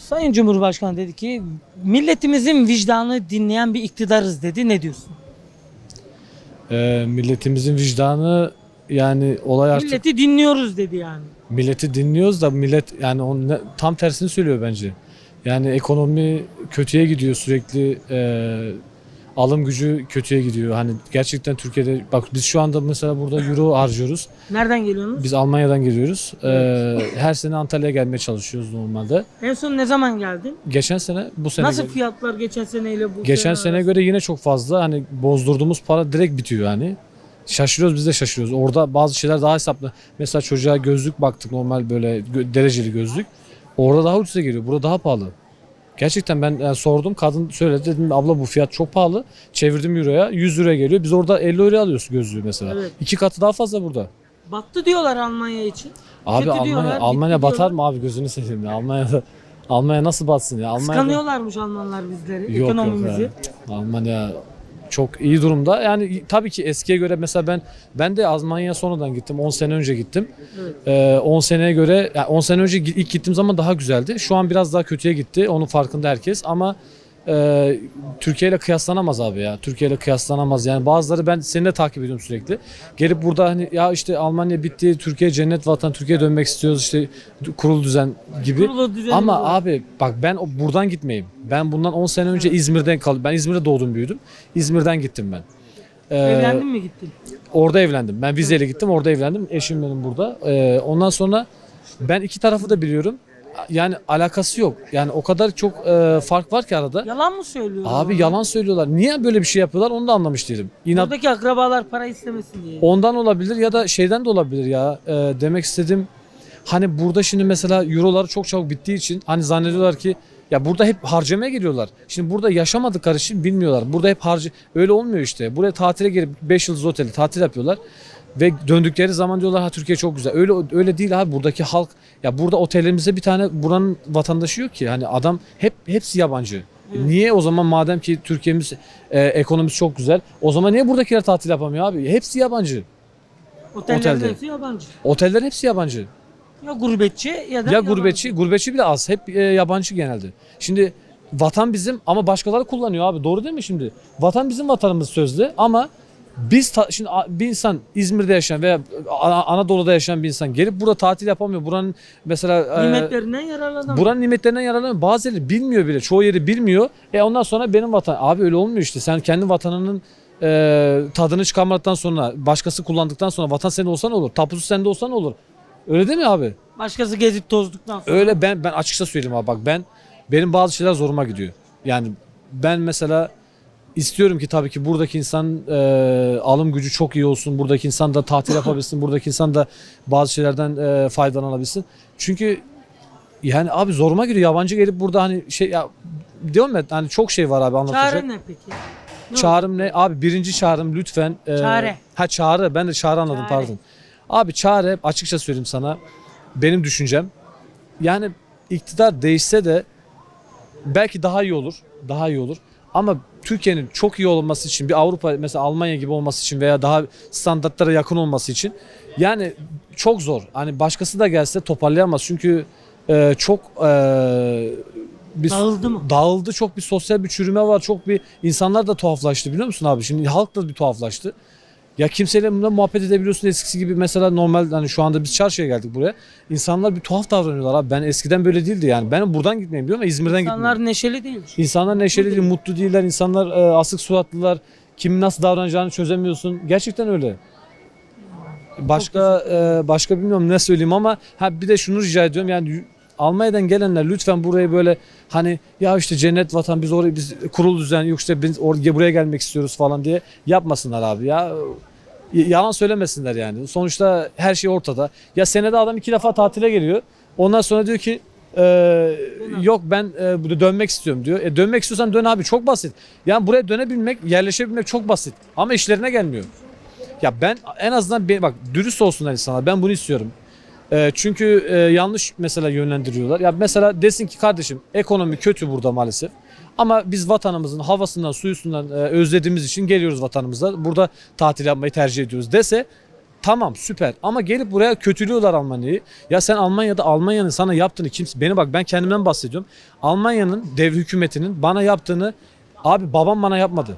Sayın Cumhurbaşkanı dedi ki milletimizin vicdanı dinleyen bir iktidarız dedi. Ne diyorsun? Ee, milletimizin vicdanı yani olay artık Milleti dinliyoruz dedi yani. milleti dinliyoruz da millet yani onun ne- tam tersini söylüyor bence. Yani ekonomi kötüye gidiyor sürekli e, alım gücü kötüye gidiyor. Hani gerçekten Türkiye'de bak biz şu anda mesela burada euro harcıyoruz. Nereden geliyorsunuz? Biz Almanya'dan geliyoruz. Ee, her sene Antalya'ya gelmeye çalışıyoruz normalde. En son ne zaman geldin? Geçen sene bu sene Nasıl gel- fiyatlar geçen seneyle bu Geçen sene sene arasında? göre yine çok fazla hani bozdurduğumuz para direkt bitiyor yani. Şaşırıyoruz biz de şaşırıyoruz. Orada bazı şeyler daha hesaplı. Mesela çocuğa gözlük baktık normal böyle gö- dereceli gözlük. Orada daha ucuza geliyor. Burada daha pahalı. Gerçekten ben yani sordum kadın söyledi dedim abla bu fiyat çok pahalı. Çevirdim euroya 100 liraya geliyor. Biz orada 50 liraya alıyoruz gözlüğü mesela. Evet. İki katı daha fazla burada. Battı diyorlar Almanya için. Abi Kötü Almanya, diyorlar, Almanya bitti batar diyorlar. mı abi gözünü seveyim ya. Almanya'da Almanya nasıl batsın ya? Almanya'da... Kıskanıyorlarmış Almanlar bizleri, Yok yok ekonomimizi. ya. Almanya çok iyi durumda. Yani tabii ki eskiye göre mesela ben ben de Almanya'ya sonradan gittim. 10 sene önce gittim. Ee, 10 seneye göre yani 10 sene önce ilk gittiğim zaman daha güzeldi. Şu an biraz daha kötüye gitti. Onun farkında herkes ama e, Türkiye ile kıyaslanamaz abi ya. Türkiye ile kıyaslanamaz. Yani bazıları ben seni de takip ediyorum sürekli. Gelip burada hani ya işte Almanya bitti, Türkiye cennet vatan, Türkiye'ye dönmek istiyoruz işte kurul düzen gibi. Kurulu düzeni Ama var. abi bak ben buradan gitmeyeyim. Ben bundan 10 sene önce İzmir'den kaldım. Ben İzmir'de doğdum büyüdüm. İzmir'den gittim ben. Ee, Evlendin mi gittin? Orada evlendim. Ben vizeyle gittim orada evlendim. Eşim benim burada. Ee, ondan sonra ben iki tarafı da biliyorum. Yani alakası yok. Yani o kadar çok e, fark var ki arada. Yalan mı söylüyorlar? Abi yalan söylüyorlar. Niye böyle bir şey yapıyorlar onu da anlamış değilim. İnat Buradaki akrabalar para istemesin diye. Ondan olabilir ya da şeyden de olabilir ya. Ee, demek istedim hani burada şimdi mesela euroları çok çabuk bittiği için hani zannediyorlar ki ya burada hep harcamaya geliyorlar. Şimdi burada yaşamadıkları için bilmiyorlar. Burada hep harcı öyle olmuyor işte. Buraya tatile gelip 5 yıldız otelde tatil yapıyorlar. Ve döndükleri zaman diyorlar ha Türkiye çok güzel. Öyle öyle değil abi buradaki halk ya burada otellerimizde bir tane buranın vatandaşı yok ki. Hani adam hep hepsi yabancı. Evet. Niye o zaman madem ki Türkiye'miz e, ekonomisi çok güzel o zaman niye buradakiler tatil yapamıyor abi? Hepsi yabancı. Otellerde otelde. hepsi yabancı. Oteller hepsi yabancı. Ya gurbetçi ya da Ya gurbetçi, gurbetçi bile az. Hep e, yabancı genelde. Şimdi vatan bizim ama başkaları kullanıyor abi. Doğru değil mi şimdi? Vatan bizim vatanımız sözlü ama biz ta- şimdi bir insan İzmir'de yaşayan veya Anadolu'da yaşayan bir insan gelip burada tatil yapamıyor. Buranın mesela e, Nimetlerinden yararlanamıyor. buranın nimetlerinden yararlanamıyor. Bazıları bilmiyor bile. Çoğu yeri bilmiyor. E ondan sonra benim vatan abi öyle olmuyor işte. Sen kendi vatanının e, tadını çıkarmadıktan sonra başkası kullandıktan sonra vatan senin olsa ne olur? Tapusu sende olsa ne olur? Öyle değil mi abi? Başkası gezip tozduktan sonra. Öyle ben ben açıkça söyleyeyim abi bak ben benim bazı şeyler zoruma gidiyor. Yani ben mesela istiyorum ki tabii ki buradaki insan e, alım gücü çok iyi olsun. Buradaki insan da tatil yapabilsin. buradaki insan da bazı şeylerden e, faydalanabilsin. Çünkü yani abi zoruma gidiyor. Yabancı gelip burada hani şey ya diyorum ya hani çok şey var abi anlatacak. Çare ne peki? Ne Çağrım ne? Abi birinci çağrım lütfen. e, Çare. Ha çağrı. Ben de çağrı anladım Çare. pardon. Abi çare açıkça söyleyeyim sana. Benim düşüncem. Yani iktidar değişse de belki daha iyi olur. Daha iyi olur. Ama Türkiye'nin çok iyi olması için bir Avrupa mesela Almanya gibi olması için veya daha standartlara yakın olması için yani çok zor. Hani başkası da gelse toparlayamaz. Çünkü e, çok e, bir Dağıldı mı? dağıldı çok bir sosyal bir çürüme var çok bir insanlar da tuhaflaştı biliyor musun abi şimdi halk da bir tuhaflaştı ya kimseyle bununla muhabbet edebiliyorsun eskisi gibi. Mesela normal hani şu anda biz çarşıya geldik buraya. İnsanlar bir tuhaf davranıyorlar abi. Ben eskiden böyle değildi yani. Ben buradan gitmeyeyim diyorum ama İzmir'den İnsanlar gitmiyorum neşeli değil. İnsanlar neşeli değil. mutlu değiller. İnsanlar e, asık suratlılar. Kimin nasıl davranacağını çözemiyorsun. Gerçekten öyle. Başka e, başka bilmiyorum ne söyleyeyim ama ha bir de şunu rica ediyorum. Yani Almanya'dan gelenler lütfen burayı böyle hani ya işte cennet vatan biz oraya biz kurul düzen yok işte biz oraya buraya gelmek istiyoruz falan diye yapmasınlar abi ya. Yalan söylemesinler yani. Sonuçta her şey ortada. Ya senede adam iki defa tatile geliyor. Ondan sonra diyor ki e, yok ben e, dönmek istiyorum diyor. E, dönmek istiyorsan dön abi çok basit. Yani buraya dönebilmek, yerleşebilmek çok basit. Ama işlerine gelmiyor. Ya ben en azından bak dürüst olsunlar insanlar. Ben bunu istiyorum. E, çünkü e, yanlış mesela yönlendiriyorlar. Ya mesela desin ki kardeşim ekonomi kötü burada maalesef. Ama biz vatanımızın havasından, suyusundan e, özlediğimiz için geliyoruz vatanımıza. Burada tatil yapmayı tercih ediyoruz dese Tamam süper ama gelip buraya kötülüyorlar Almanya'yı. Ya sen Almanya'da Almanya'nın sana yaptığını kimse beni bak ben kendimden bahsediyorum. Almanya'nın dev hükümetinin bana yaptığını abi babam bana yapmadı.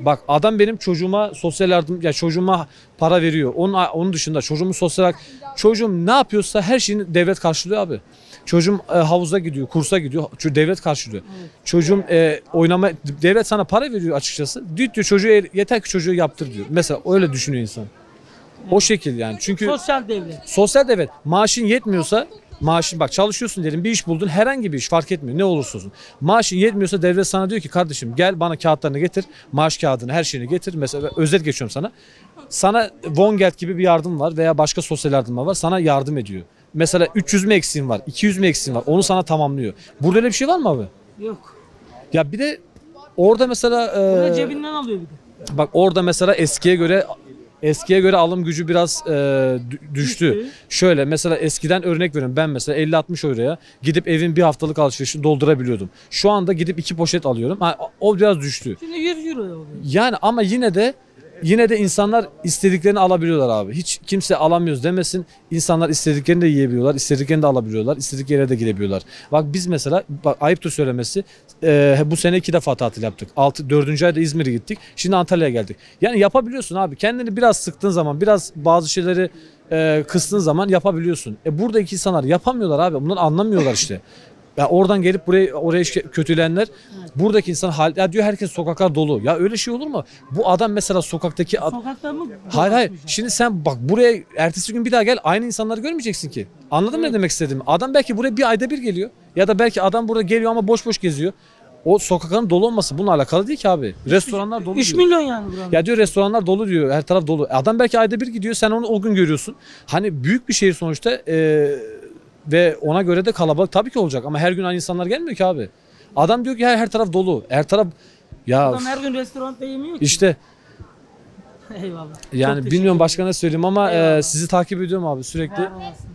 Bak adam benim çocuğuma sosyal yardım ya çocuğuma para veriyor. Onun onun dışında çocuğumun sosyal çocuğum ne yapıyorsa her şeyini devlet karşılıyor abi. Çocuğum e, havuza gidiyor, kursa gidiyor. Ço- devlet karşılıyor. Çocuğum e, oynama devlet sana para veriyor açıkçası. Diyor, diyor çocuğu yeter ki çocuğu yaptır diyor. Mesela öyle düşünüyor insan. O şekil yani. Çünkü Sosyal devlet. sosyal devlet maaşın yetmiyorsa maaşın bak çalışıyorsun diyelim bir iş buldun herhangi bir iş fark etmiyor ne olursa olsun. Maaşın yetmiyorsa devlet sana diyor ki kardeşim gel bana kağıtlarını getir maaş kağıdını her şeyini getir mesela özet geçiyorum sana. Sana Vongeld gibi bir yardım var veya başka sosyal yardımlar var sana yardım ediyor. Mesela 300 mi eksiğin var 200 mi eksiğin var onu sana tamamlıyor. Burada öyle bir şey var mı abi? Yok. Ya bir de orada mesela Bunu e, cebinden alıyor bir de. bak orada mesela eskiye göre eskiye göre alım gücü biraz e, dü- düştü. Düştü. Şöyle mesela eskiden örnek veriyorum ben mesela 50-60 euroya gidip evin bir haftalık alışverişini doldurabiliyordum. Şu anda gidip iki poşet alıyorum. Ha, o biraz düştü. Şimdi 100 euro oluyor. Yani ama yine de yine de insanlar istediklerini alabiliyorlar abi. Hiç kimse alamıyoruz demesin. İnsanlar istediklerini de yiyebiliyorlar, istediklerini de alabiliyorlar, istedikleri yere de girebiliyorlar. Bak biz mesela bak ayıptır söylemesi e, bu sene iki defa tatil yaptık. Altı, dördüncü ayda İzmir'e gittik. Şimdi Antalya'ya geldik. Yani yapabiliyorsun abi. Kendini biraz sıktığın zaman, biraz bazı şeyleri e, kıstığın zaman yapabiliyorsun. E buradaki insanlar yapamıyorlar abi. Bunları anlamıyorlar işte. Ya oradan gelip buraya oraya kötülenler buradaki insan hal ya diyor herkes sokaklar dolu. Ya öyle şey olur mu? Bu adam mesela sokaktaki ad- Sokakta mı? Hayır hayır. Şimdi sen bak buraya ertesi gün bir daha gel aynı insanları görmeyeceksin ki. Anladın mı ne demek istediğimi? Adam belki buraya bir ayda bir geliyor. Ya da belki adam burada geliyor ama boş boş geziyor. O sokakların dolu olması bununla alakalı değil ki abi. Restoranlar dolu 3 diyor. milyon yani buranın. Ya diyor restoranlar dolu diyor. Her taraf dolu. Adam belki ayda bir gidiyor. Sen onu o gün görüyorsun. Hani büyük bir şehir sonuçta eee, ve ona göre de kalabalık tabii ki olacak. Ama her gün aynı insanlar gelmiyor ki abi. Adam diyor ki her, her taraf dolu. Her taraf ya Adam her gün restoranda yemiyor ki. işte Eyvallah. Çok yani teşekkür bilmiyorum başka ne söyleyeyim ama Eyvallah. sizi takip ediyorum abi sürekli. ederim. Var olasın.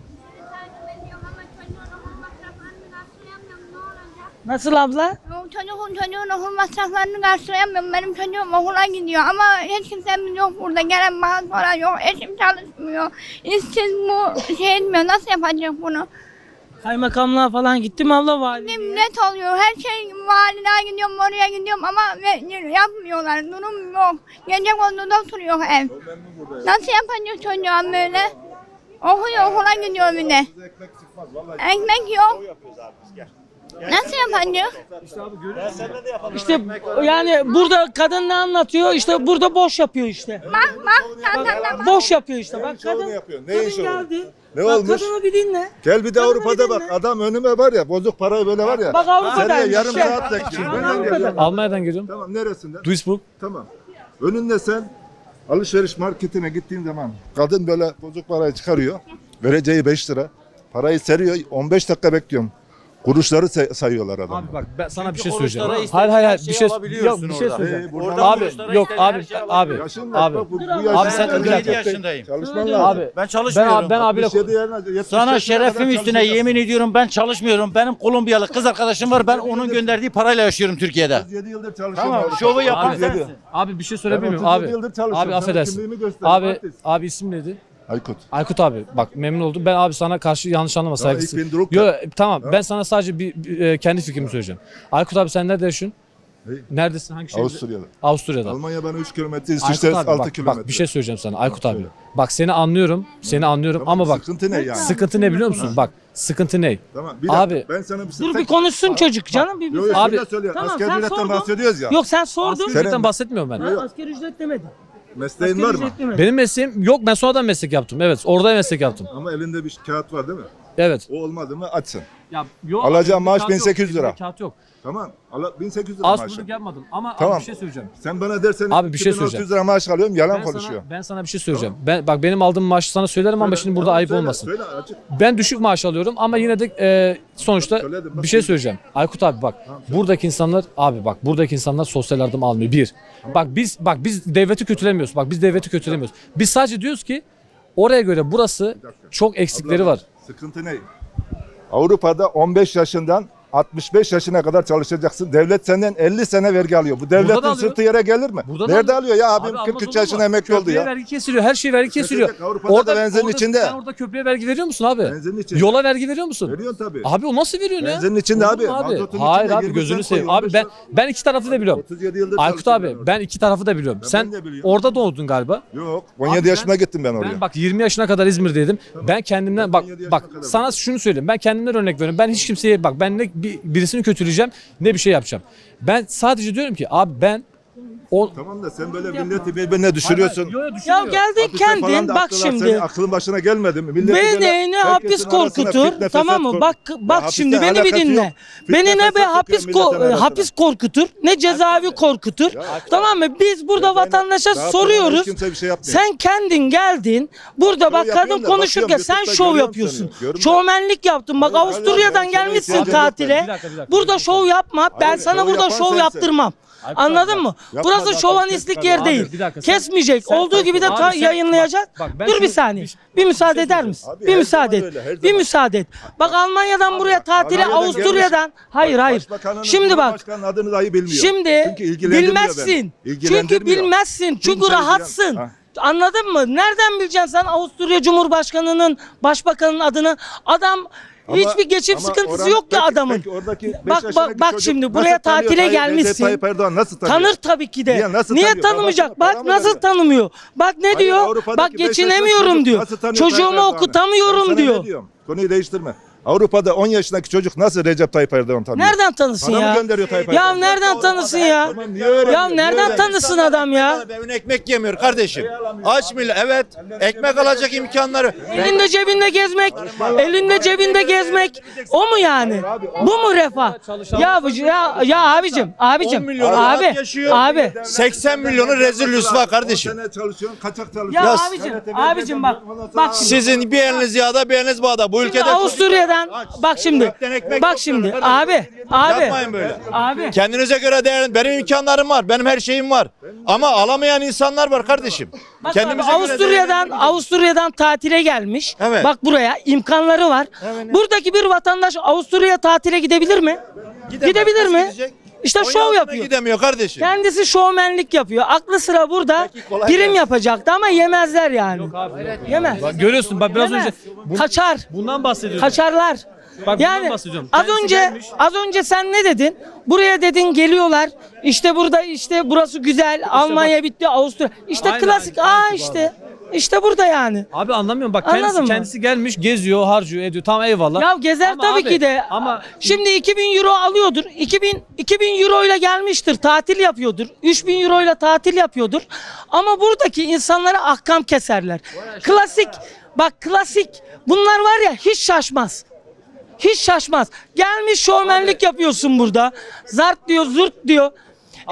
Nasıl abla? Çocuğun çocuğun okul masraflarını karşılayamıyorum. Benim çocuğum okula gidiyor ama hiç kimsemiz yok burada. Gelen bana soran yok. Eşim çalışmıyor. İşsiz bu şey etmiyor. Nasıl yapacak bunu? Kaymakamlığa falan gitti mi abla vali? Ne millet oluyor. Her şey valiliğe gidiyorum, oraya gidiyorum ama yapmıyorlar. Durum yok. Gece konuda oturuyor ev. Nasıl yapacak çocuğum böyle? Okuyor, okula gidiyor bir de. Ekmek yok. Nasıl yapacak? İşte yani burada kadın ne anlatıyor? İşte burada boş yapıyor işte. Bak bak çantamda bak. Boş yapıyor işte. Bak kadın, yapıyor? Neyin kadın şovunu? geldi. Ne Bak olmuş? kadını bir dinle. Gel bir de Kadını Avrupa'da bir bak. dinle. Adam önüme var ya bozuk parayı böyle var ya. Bak Avrupa'daymış, Seneye yarım şey. saat bekliyor. Bak Ben Avrupa'da. geliyorum. Almanya'dan geliyorum. Tamam neresinden? Duisburg. Tamam. Önünde sen alışveriş marketine gittiğin zaman kadın böyle bozuk parayı çıkarıyor. Vereceği 5 lira. Parayı seriyor. 15 dakika bekliyorum. Kuruşları say- sayıyorlar adam. Abi bak ben sana bir şey söyleyeceğim. Hayır hayır hayır bir şey yok bir şey söyleyeceğim. Ee, buradan Orada Abi yok istediğin abi şeyi abi. Yaşın abi Bak bu, bu abi. yaşta Abi sen- bir dakika. yaşındayım. Çalışman lazım. abi Ben ben çalışmıyorum. abi ben abiyle 67 yerine, 75 Sana yaşına şerefim kadar üstüne çalışacaksın. yemin ediyorum ben çalışmıyorum. Benim Kolombiyalı kız arkadaşım var. Ben onun gönderdiği parayla yaşıyorum Türkiye'de. 37 yıldır çalışıyorum. Tamam şovu yapan 37. sensin. abi bir şey Ben söyleyebilir miyim 37 abi? yıldır çalışıyorum. Abi Sana affedersin. kimliğimi göster, Abi artist. abi isim neydi? Aykut. Aykut abi bak memnun oldum. Ben abi sana karşı yanlış anlama saygısı. Drucker. Yo tamam ben sana sadece bir, bir, e, kendi fikrimi söyleyeceğim. Aykut abi sen nerede yaşıyorsun? Hey. Neredesin? Hangi şehirde? Avusturya'da. Avusturya'da. Almanya bana 3 kilometre, Aykut İsviçre abi 6 bak, kilometre. bak bir şey söyleyeceğim sana Aykut abi. söyle. Bak seni anlıyorum. Seni anlıyorum Tamam, ama bak Sıkıntı ne yani? sıkıntı ne biliyor musun? Bak sıkıntı ne? Tamam bir dakika. Abi- ben sana bir Dur bir konuşsun çocuk canım. Bir, bir Yok yok Abi- abi, söylüyor. Tamam, Asgari sen ücretten sordun. bahsediyoruz ya. Yok sen sordun. Asgari ücretten bahsetmiyorum ben. Ha, asgari ücret demedin. Mesleğin var mı? Benim mesleğim yok ben sonradan meslek yaptım. Evet orada meslek yaptım. Ama elinde bir kağıt var değil mi? Evet. O olmadı mı açsın. Ya yok. Alacağım maaş kağıt yok, 1800 lira. Kağıt yok. Tamam. Ala, 1800 lira Az maaşın. bulduk yapmadım ama Tamam. abi bir şey söyleyeceğim. Sen bana dersen Abi bir şey 2600 söyleyeceğim. lira maaş alıyorum yalan Ben konuşuyor. sana, ben sana bir şey söyleyeceğim. Ben bak benim aldığım maaşı sana söylerim ama şimdi burada tamam, ayıp söyle, olmasın. Söyle açık. Ben düşük maaş alıyorum ama yine de e, sonuçta Söyledim, bak bir şey söyleyeceğim. Aykut abi bak buradaki insanlar abi bak buradaki insanlar sosyal yardım almıyor. Bir. Bak biz bak biz devleti kötülemiyoruz. Bak biz devleti kötülemiyoruz. Biz sadece diyoruz ki oraya göre burası çok eksikleri var. Sıkıntı ne? Avrupa'da 15 yaşından 65 yaşına kadar çalışacaksın. Devlet senden 50 sene vergi alıyor. Bu devletin alıyor. sırtı yere gelir mi? Burada da Nerede alıyor ya abim Abi 43 almaz yaşına emekli oldu ya. vergi kesiliyor. Her şey vergi kesiliyor. Avrupa'da da benzinin içinde. Sen orada köprüye vergi veriyor musun abi? Benzinin içinde. Yola vergi veriyor musun? Veriyorsun tabii. Abi o nasıl veriyorsun ya? Benzinin içinde abi, abi? Hayır içinde abi 20 gözünü seveyim. Abi 15 ben ben iki tarafı da biliyorum. 37 yıldır Aykut abi orada. ben iki tarafı da biliyorum. Sen orada doğdun galiba. Yok 17 Abi ben- yaşına gittim ben oraya. Ben bak 20 yaşına kadar İzmir'deydim. Ben kendimden bak 17 yaşına bak sana şunu söyleyeyim. Ben kendimden örnek veriyorum. Ben hiç kimseye bak ben ne bir, birisini kötüleyeceğim ne bir şey yapacağım. Ben sadece diyorum ki abi ben o Tamam da sen böyle milleti birbirine düşürüyorsun. Yo, yo, Ya geldin Hapiste falan kendin da bak attılar, şimdi. Senin aklın başına gelmedi mi? Milleti böyle Beni ne hapis arasına korkutur fitne, tamam mı? fesat Bak kork- bak Ya şimdi hapiste beni bir alakası dinle. Fitne, Beni ne fesat be sokuyor hapis milletin ko- arasına. hapis korkutur ne cezaevi korkutur. Tamam mı? Biz burada Ya ben- vatandaşa daha soruyoruz. hiç kimse bir şey yapmıyor. Sen kendin geldin. Burada bak yapıyorum kadın da konuşurken bakıyorum, sen YouTube'da şov görüyorum yapıyorsun. seni, görüyorum. Şovmenlik yaptın. Bak Hayır, hayır, Avusturya'dan ben şova gelmişsin ihtiyacım yok tatile. Bir dakika, bir dakika. Burada şov yapma. Ben Hayır, sana şov burada yapan şov sensin. yaptırmam. Anladın mı? yapma Bak, şovanistlik kesme yer abi. değil. Bir dakika, sen- Kesmeyecek. sen- Olduğu gibi de Abi ta- sen- yayınlayacak. bak, ben Dur bir şunu- saniye. bir- Bir müsaade şey eder misin? Abi, Bir her müsaade zaman et. öyle, her Bir zaman. müsaade et. Bak Almanya'dan buraya tatile Almanya'dan Avusturya'dan. gelmiş. Hayır hayır. Başbakanın, Şimdi bak. Cumhurbaşkanının adını dahi bilmiyor. Şimdi Çünkü ilgilendirmiyor bilmezsin. beni. Çünkü İlgilendirmiyor. bilmezsin. Çünkü ilgilen- rahatsın. Ha. Anladın mı? Nereden bileceksin sen Avusturya Cumhurbaşkanı'nın, başbakanın adını? Adam Ama- hiçbir geçim ama sıkıntısı oran- yok ki peki- adamın. peki oradaki Bak bak bak şimdi buraya tanıyor tatile Recep gelmişsin. Tayyip Erdoğan nasıl tanıyor? Tanır tabii ki de. Niye, nasıl Niye tanıyor? tanımayacak? Para Bak nasıl veriyor? tanımıyor. Bak ne Hayır, diyor? Avrupa'daki Bak geçinemiyorum diyor. tanıyor Çocuğumu okutamıyorum diyor. Konuyu değiştirme. Avrupa'da 10 yaşındaki çocuk nasıl Recep Tayyip Erdoğan tanıyor? Nereden tanısın Para mı ya? gönderiyor Tayyip Ya Erdoğan? nereden tanısın ya? Tamam, niye öğrenmiyor? Ya nereden tanısın adam ya? Evine ekmek yemiyor kardeşim. Aç millet. Evet. Ekmek alacak imkanları. Elinde cebinde gezmek, elinde cebinde gezmek o mu yani? Bu mu refah? Ya bu ya ya abicim, abicim, 10 milyon rahat abi, yaşıyor. abi. 80 milyonu rezil rüsva kardeşim. On sene çalışıyorsun, kaçak Ya çalışıyorsun. abicim, abicim bak, bak şimdi. Sizin bir eliniz yağda bir eliniz bağda. Bu ülkede Avusturya'dan bak şimdi. Bak şimdi abi, abi. Yapmayın böyle. Abi. Kendinize göre değerli. Benim imkanlarım var. Benim her şeyim var. Ama alamayan insanlar var kardeşim. Bak Kendimize abi, göre Avusturya'dan. Avusturya'dan tatile gelmiş. Evet. Bak buraya imkanları var. Buradaki bir vatandaş Avusturya'ya tatile gidebilir mi? Gidemez. Gidebilir Nasıl mi? gidecek? İşte On şov yapıyor. Gidemiyor kardeşim. Kendisi şovmenlik yapıyor. Aklı sıra burada Peki, kolay prim gelsin. yapacaktı ama yemezler yani. Yemez. Bak görüyorsun bak biraz Yemez. önce bu- Kaçar. bundan bahsediyorum. Kaçarlar. Bak bundan yani bahsediyorum. az Kendisi önce gelmiş. az önce sen ne dedin? Buraya dedin geliyorlar. İşte burada işte burası güzel. Almanya bitti, Avusturya. İşte Aynen, klasik. aynen, Aa işte. İşte burada yani. Abi anlamıyorum bak Anladın kendisi, mı? kendisi gelmiş geziyor harcıyor ediyor tamam eyvallah. Ya gezer Ama tabii abi, ki de. Ama Şimdi 2000 euro alıyordur. 2000 2000 euro ile gelmiştir. Tatil yapıyordur. 3000 euro ile tatil yapıyordur. Ama buradaki insanlara ahkam keserler. Klasik bak klasik bunlar var ya hiç şaşmaz. Hiç şaşmaz. Gelmiş şovmenlik yapıyorsun burada. Zart diyor, zurt diyor.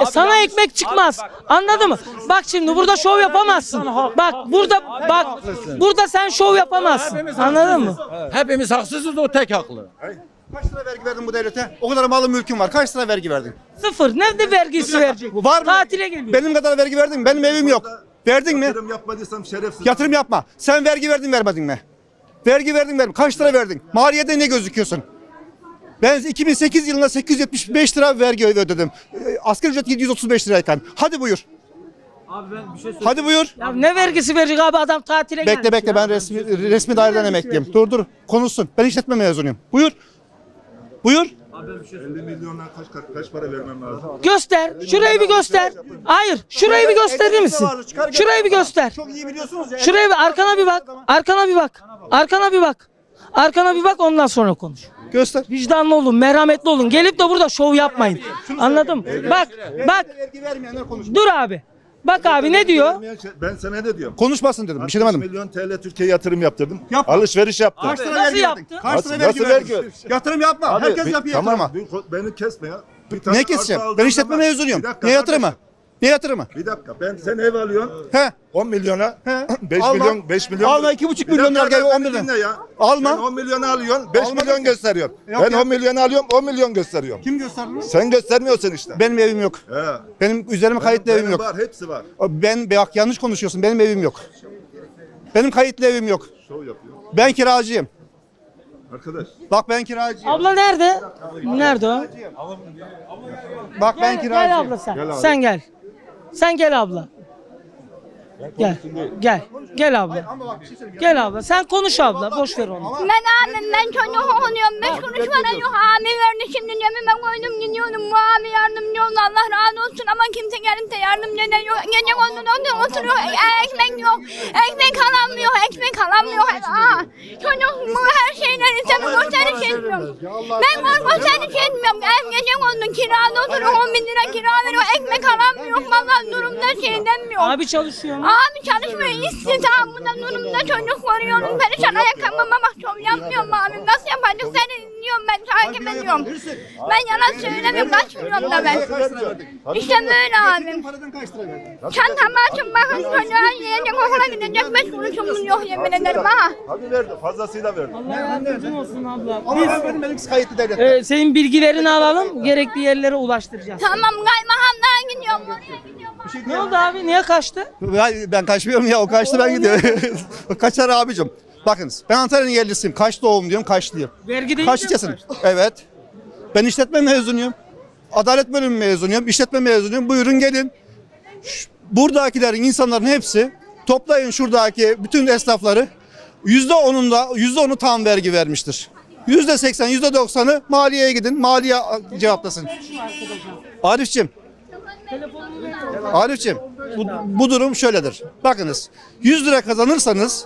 E sana yanlış- ekmek çıkmaz. Abi bak- Anladın mı? Bak şimdi burada şov yapamazsın. Bak burada bak burada sen şov yapamazsın. Anladın mı? Hepimiz haksızız o tek haklı. Kaç lira vergi verdin bu devlete? O kadar malın mülkün var. Kaç lira vergi verdin? Sıfır. Nerede vergisi verecek? Var mı? Tatile geliyor. Benim kadar vergi verdin mi? Benim evim yok. Verdin mi? Yatırım yapmadıysam şerefsiz. Yatırım yapma. Sen vergi verdin vermedin mi? Vergi verdin vermedin. Kaç lira verdin? Maliyede ne gözüküyorsun? Ben 2008 yılında 875 lira vergi ödedim. Ee, Asgari ücret 735 lirayken. Hadi buyur. Abi ben bir şey söyleyeyim. Hadi buyur. Ya ne vergisi verecek abi adam tatile gelmiş. Bekle bekle ya. ben resmi, resmi daireden emekliyim. Dur dur konuşsun. Ben işletme mezunuyum. Buyur. Buyur. 50 milyondan kaç, kaç, kaç para vermem lazım? Göster. Şurayı bir göster. Hayır. Şurayı bir gösterir misin? Şurayı bir göster. Çok iyi biliyorsunuz ya. Şuraya bir arkana bir bak. Arkana bir bak. Arkana bir bak. Arkana bir bak ondan sonra konuş. Göster. Vicdanlı olun, merhametli olun. Gelip de burada şov yapmayın. Anladın mı? Bak, bak. Vergi vermeyenler konuş. Dur abi. Bak abi ne diyor? Ben sana ne diyorum? Konuşmasın dedim. Bir şey 60 demedim. milyon TL Türkiye'ye yatırım yaptırdım. Yap. Alışveriş yaptım. Kaç lira Nasıl vergi verdin? yaptın? Kaç Nasıl- lira vergi nasıl verdin? vergi? Yatırım yapma. Abi, Herkes bir- yapıyor tamam, bir- beni kesme ya. Bir tane Ne arsa keseceğim? aldığın Ben işletme zaman- mezunuyum. Bir dakika Ne yatırımı? kardeşim, Ne yatırımı? Bir dakika ben sen ev alıyorsun He. 10 milyona He. 5 Alma. milyon 5 milyon. Alma, iki buçuk Bir milyon dakika, lira gel, beni 10 milyon. ya. Alma. Sen 10 milyonu alıyorsun 5 Almadım milyon gösteriyorsun. Yok ben ya. 10 milyon alıyorum 10 milyon gösteriyorum. Kim gösterdi? Sen göstermiyorsun işte. Benim evim yok. He. Benim üzerime kayıtlı evim Benim yok. var hepsi var. Ben bak yanlış konuşuyorsun. Benim evim yok. Benim kayıtlı evim yok. Şov yapıyor. Ben kiracıyım. Arkadaş. Bak ben kiracıyım. Abla nerede? Nerede o? Bak ben kiracıyım. gel abla sen. Gel abi. Sen gel. Sen gel abla. Gel. Gel. Gel abla. Gel abla. Sen konuş abla. Boş ver onu. Ben abim ben çocuk okuyorum. Beş kuruş para yok. Abi verdi şimdi cebime koydum gidiyorum. Bu abi yardımcı oldu. Allah razı olsun ama kimse gelip de yardımcı eden yok. Gece konuda oturuyor. E, ekmek yok. Ekmek alamıyor. Ekmek alamıyor. Aa, çocuk bu her şeyler istemiyor. Gösteriş etmiyorum. Ben gösteriş etmiyorum. Ev gece kondu kirada oturuyor. 10 bin lira kira veriyor. Ekmek alamıyor. Valla durumda şey demiyor. Abi çalışıyor mu? Abi çalışmıyor istihdam bunda durumda çocuk koruyorum. Perişan ayakkabıma bak çok yapmıyorum abi. Nasıl yapacak seni diyorum ben takip ediyorum. ben yalan söylemiyorum kaçmıyorum da ben. işte böyle verdin? çantamı açın bakın çocuğa yiyecek okula gidecek beş kuruşumuz yok yemin ederim ha. Hadi verdi. Fazlasıyla verdi. Allah yardımcın olsun abla. Ama ben benim elim kayıtlı devlette. Ee, senin bilgilerini alalım. Gerekli yerlere ulaştıracağız. tamam kaymakamdan gidiyorum oraya gidiyorum Ne oldu abi? Niye kaçtı? Ben, ben kaçmıyorum ya o kaçtı ben gidiyorum. Kaçar abicim. Bakınız ben Antalya'nın yerlisiyim. Kaç doğum diyorum kaçlıyım. Vergi değil Kaçlıcasın? Evet. Ben işletme mezunuyum. Adalet bölümü mezunuyum. işletme mezunuyum. Buyurun gelin. Ş- Buradakilerin insanların hepsi toplayın şuradaki bütün esnafları. Yüzde onunda yüzde onu tam vergi vermiştir. Yüzde seksen, yüzde doksanı maliyeye gidin. Maliye cevaplasın. Arifçim. Arifçim bu, bu durum şöyledir. Bakınız 100 lira kazanırsanız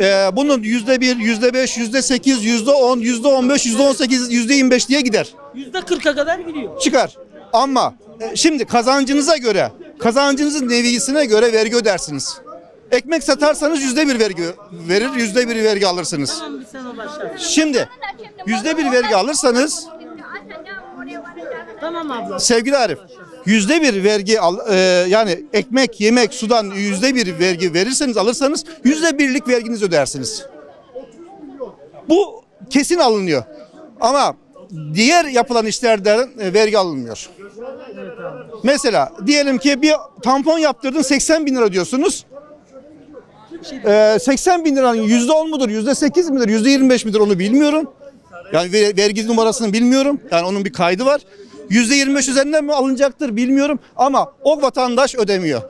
e, bunun yüzde bir, yüzde beş, yüzde sekiz, yüzde on, yüzde on beş, yüzde on sekiz, yüzde yirmi beş diye gider. Yüzde kırka kadar gidiyor. Çıkar. Ama e, şimdi kazancınıza göre, kazancınızın nevisine göre vergi ödersiniz. Ekmek satarsanız yüzde bir vergi verir, yüzde bir vergi alırsınız. Tamam bir sen o başla. Şimdi yüzde bir vergi alırsanız Tamam abla. sevgili Arif yüzde bir vergi al, e, yani ekmek, yemek, sudan yüzde bir vergi verirseniz alırsanız yüzde birlik verginizi ödersiniz. Bu kesin alınıyor. Ama diğer yapılan işlerden e, vergi alınmıyor. Mesela diyelim ki bir tampon yaptırdın 80 bin lira ödüyorsunuz. Ee, 80 bin liranın yüzde 10 mudur, yüzde 8 midir, yüzde 25 midir onu bilmiyorum. Yani ver- vergi numarasını bilmiyorum. Yani onun bir kaydı var. Yüzde 25 üzerinden mi alınacaktır bilmiyorum. Ama o vatandaş ödemiyor.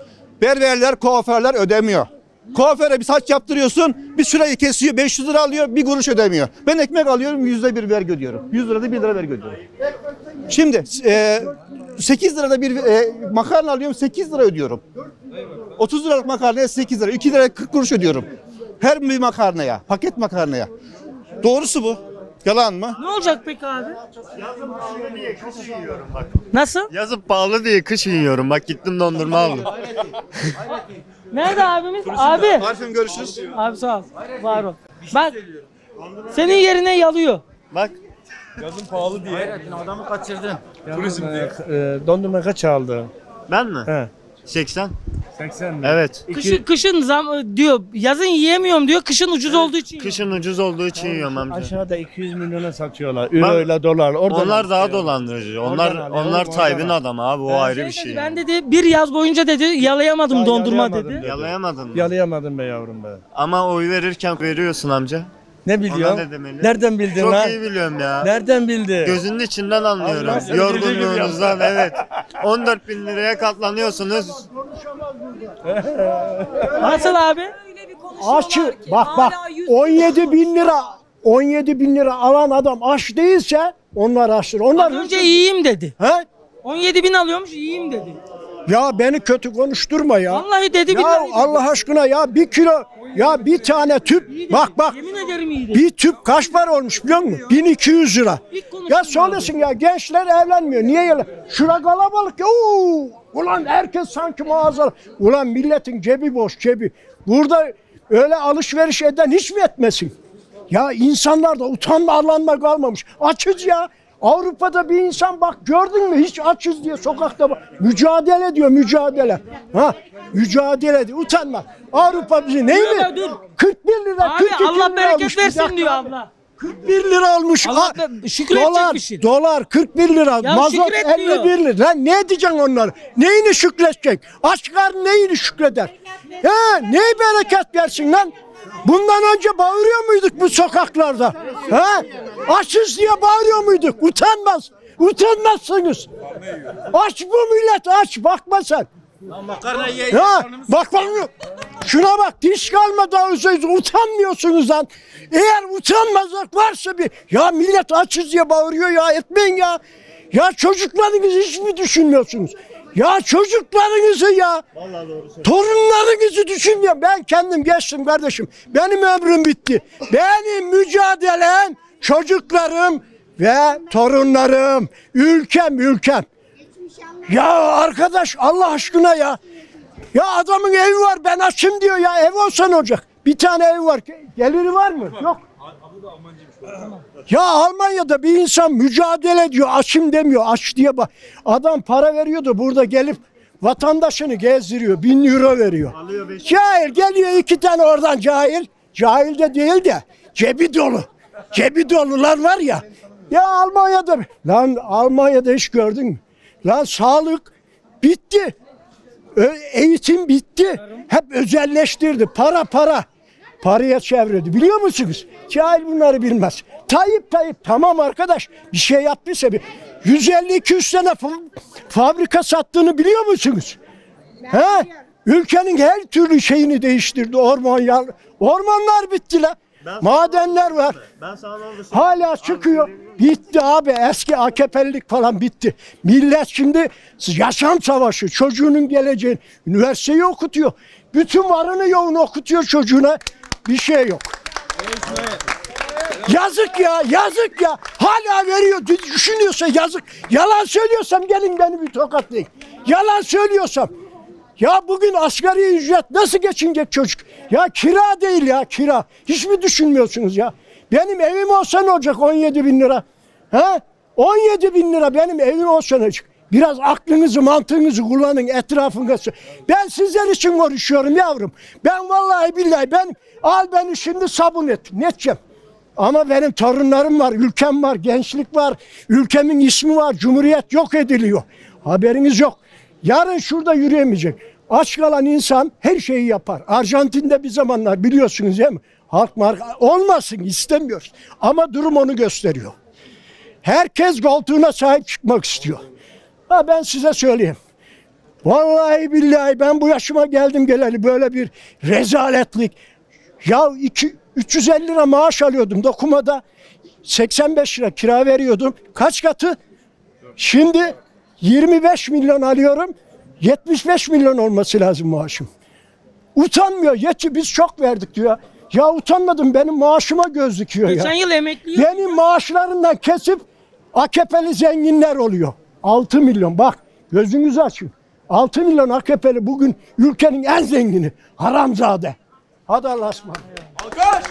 Berberler, kuaförler ödemiyor. Kuaföre bir saç yaptırıyorsun, bir şurayı kesiyor, 500 lira alıyor, bir kuruş ödemiyor. Ben ekmek alıyorum, yüzde bir vergi ödüyorum. 100 lirada 1 lira vergi ödüyorum. Şimdi e, 8 lirada bir e, makarna alıyorum, 8 lira ödüyorum. 30 liralık makarnaya 8 lira, 2 lira 40 kuruş ödüyorum. Her bir makarnaya, paket makarnaya. Doğrusu bu. Yalan mı? Ne olacak peki abi? Nasıl? Yazıp pahalı diye kış yiyorum. Bak gittim dondurma aldım. Nerede abimiz? Abi. Arif'im görüşürüz. Abi sağ ol. Var ol. Bak. Senin yerine yalıyor. Bak Adamı kaçırdın. dondurma kaç aldı? ben mi? He. 80. 80 mi? Evet. Kışın, kışın zam diyor. Yazın yiyemiyorum diyor. Kışın ucuz olduğu için. yiyor. Kışın ucuz olduğu için yiyorum amca. Aşağıda 200 milyona satıyorlar. Euro ile dolar. Oradan Onlar daha alıyor. dolandırıcı. Onlar Oradan onlar oradan Tayyip'in alıyor. adamı abi. O ayrı bir Şey şey. dedi, ben dedi bir yaz boyunca dedi yalayamadım Daha dondurma yalayamadım dedi. dedi. Yalayamadın mı? Yalayamadım be yavrum be. Ama oy verirken veriyorsun amca. Ne Ona biliyorsun? ne demeli? Nereden bildin Çok lan? iyi biliyorum ya. Nereden bildi? Gözünün içinden anlıyorum. Seni Yorgunluğunuzdan evet. 14 bin liraya katlanıyorsunuz. Nasıl abi? Aşı bak bak 17 bin lira 17 bin lira alan adam aç değilse onlar açtır. Onlar önce yiyeyim dedi. He? 17 bin alıyormuş yiyeyim dedi. Ya beni kötü konuşturma ya. Vallahi dedi ya billahi dedi. Allah aşkına ya bir kilo ya bir tane tüp bak bak Yemin ederim bir tüp kaç para olmuş biliyor musun? 1200 lira. İlk Ya söylesin ya gençler evlenmiyor. Niye yalan? Şura kalabalık ya. Oo! Ulan herkes sanki mağaza. Ulan milletin cebi boş cebi. Burada öyle alışveriş eden hiç mi etmesin? Ya insanlarda utanma arlanma kalmamış. Açız ya. Avrupa'da bir insan bak gördün mü hiç açız diye sokakta bak. Mücadele diyor mücadele. Ha mücadele ediyor utanma. Avrupa bizi neyi mi? dur. 41 lira Abi 42 Allah lira bereket almış. Bir versin dakika diyor abi. abla. 41 lira almış. Allah Ha, be- şükredecekmişsin. Dolar, dolar 41 lira. Ya Mazot şükretmiyor. 51 lira. Lan ne edeceksin onları? Neyini şükredecek? Karnı neyini şükreder? Ya neyi bereket versin lan? Bundan önce bağırıyor muyduk bu sokaklarda? Ha? Açız diye bağırıyor muyduk? Utanmaz. Utanmazsınız. Aç bu millet aç bakma sen. Makarna ye. Ya bak bak şuna bak diş kalmadı ağzınıza utanmıyorsunuz lan. Eğer utanmazlık varsa bir ya millet açız diye bağırıyor ya etmeyin ya. Ya çocuklarınızı hiç mi düşünmüyorsunuz? Ya çocuklarınızı ya. Torunlarınızı düşünmüyorum. Ben kendim geçtim kardeşim. Benim ömrüm bitti. Benim mücadelem çocuklarım ve torunlarım. Ülkem ülkem. Ya arkadaş Allah aşkına ya. Ya adamın evi var ben açım diyor ya ev olsa ne olacak? Bir tane ev var. Geliri var mı? Yok. Ya Almanya'da bir insan mücadele ediyor açım demiyor aç diye bak. Adam para veriyordu burada gelip vatandaşını gezdiriyor. Bin euro veriyor. Cahil geliyor iki tane oradan cahil. Cahil de değil de cebi dolu. Cebi dolular var ya. Ya Almanya'da lan Almanya'da hiç gördün mü? Lan sağlık bitti. Ö- Eğitim bitti. Hep özelleştirdi. Para para. Paraya çevirdi. Biliyor musunuz? Cahil bunları bilmez. Tayyip Tayyip tamam arkadaş bir şey yaptıysa bir 150-200 tane fa- fabrika sattığını biliyor musunuz? He? Ülkenin her türlü şeyini değiştirdi. Orman yar, ormanlar bitti la. Madenler var. Ben sana orada Hala çıkıyor. Bitti abi eski AKP'lilik falan bitti. Millet şimdi yaşam savaşı çocuğunun geleceğini üniversiteyi okutuyor. Bütün varını yoğunu okutuyor çocuğuna. Bir şey yok. Yazık ya yazık ya. Hala veriyor düşünüyorsa yazık. Yalan söylüyorsam gelin beni bir tokatlayın. Yalan söylüyorsam. Ya bugün asgari ücret nasıl geçinecek çocuk? Ya kira değil ya kira. Hiç mi düşünmüyorsunuz ya? Benim evim olsa ne olacak 17 bin lira? Ha? 17 bin lira benim evim olsa ne olacak? Biraz aklınızı mantığınızı kullanın etrafınızı. Ben sizler için konuşuyorum yavrum. Ben vallahi billahi ben al beni şimdi sabun et. Ne edeceğim? Ama benim torunlarım var, ülkem var, gençlik var, ülkemin ismi var, cumhuriyet yok ediliyor. Haberiniz yok. Yarın şurada yürüyemeyecek. Aç kalan insan her şeyi yapar. Arjantin'de bir zamanlar biliyorsunuz değil mi? Halk marka olmasın istemiyoruz. Ama durum onu gösteriyor. Herkes koltuğuna sahip çıkmak istiyor. Ha ben size söyleyeyim. Vallahi billahi ben bu yaşıma geldim geleli böyle bir rezaletlik. Ya iki, 350 lira maaş alıyordum dokumada. 85 lira kira veriyordum. Kaç katı? Şimdi 25 milyon alıyorum. 75 milyon olması lazım maaşım. Utanmıyor. Yeti biz çok verdik diyor. Ya utanmadım benim maaşıma göz dikiyor ya. Geçen yıl emekli Benim maaşlarından kesip AKP'li zenginler oluyor. 6 milyon bak gözünüzü açın. 6 milyon AKP'li bugün ülkenin en zengini. Haramzade. Hadi Allah'a ısmarladık. Alkış.